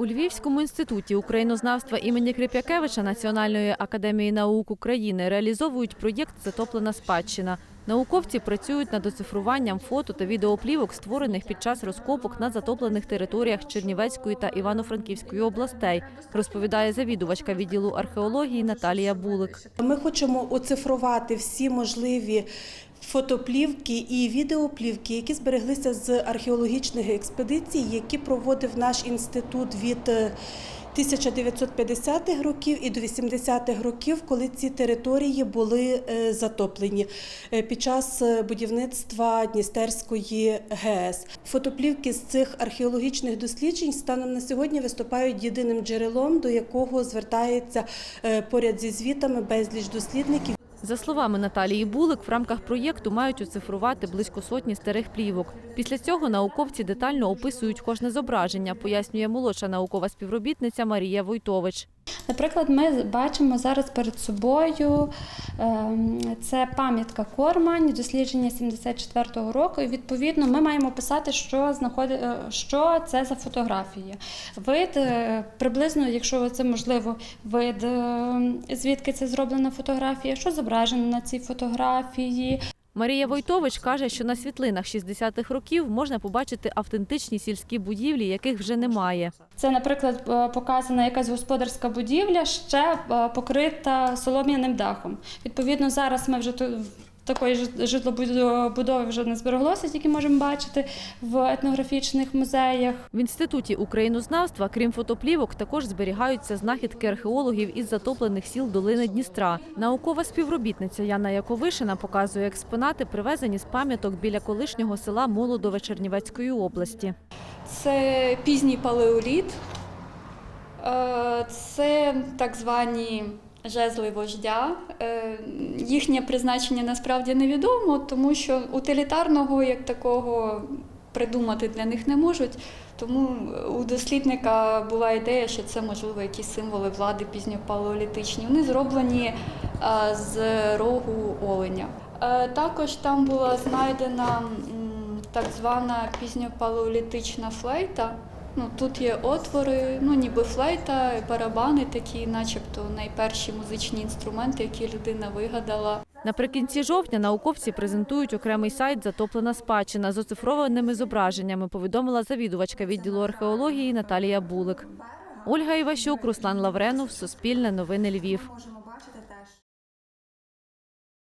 У Львівському інституті українознавства імені Крип'якевича Національної академії наук України реалізовують проєкт Затоплена спадщина. Науковці працюють над оцифруванням фото та відеоплівок, створених під час розкопок на затоплених територіях Чернівецької та Івано-Франківської областей, розповідає завідувачка відділу археології Наталія Булик. Ми хочемо оцифрувати всі можливі фотоплівки і відеоплівки, які збереглися з археологічних експедицій, які проводив наш інститут від е, 1950-х років і до 80-х років, коли ці території були е, затоплені е, під час е, будівництва Дністерської ГЕС. Фотоплівки з цих археологічних досліджень станом на сьогодні виступають єдиним джерелом, до якого звертається е, поряд зі звітами безліч дослідників. За словами Наталії Булик, в рамках проєкту мають оцифрувати близько сотні старих плівок. Після цього науковці детально описують кожне зображення, пояснює молодша наукова співробітниця Марія Войтович. Наприклад, ми бачимо зараз перед собою ем, це пам'ятка Кормань, дослідження 74-го року. І відповідно ми маємо писати, що знаходи, е, що це за фотографія. Вид е, приблизно, якщо це можливо, вид е, звідки це зроблена фотографія, що зображено на цій фотографії. Марія Войтович каже, що на світлинах 60-х років можна побачити автентичні сільські будівлі, яких вже немає. Це, наприклад, е, показана якась господарська будівля, ще е, покрита солом'яним дахом. Відповідно, зараз ми вже. Такої ж- житлобудови вже не збереглося, тільки можемо бачити в етнографічних музеях. В інституті українознавства, крім фотоплівок, також зберігаються знахідки археологів із затоплених сіл долини Дністра. Наукова співробітниця Яна Яковишина показує експонати, привезені з пам'яток біля колишнього села Молодове Чернівецької області. Це пізній палеоліт, Е, це так звані жезли вождя. Е, Їхнє призначення насправді невідомо, тому що утилітарного як такого придумати для них не можуть. Тому у дослідника була ідея, що це можливо якісь символи влади пізньопалеолітичні. Вони зроблені е, з рогу оленя. Е, Також там була знайдена так звана пізньопалеолітична флейта. Ну, тут є отвори, ну ніби флейта, барабани такі, начебто найперші музичні інструменти, які людина вигадала. Наприкінці жовтня науковці презентують окремий сайт Затоплена спадщина з оцифрованими зображеннями, повідомила завідувачка відділу археології Наталія Булик. Ольга Іващук, Руслан Лавренов, Суспільне новини Львів.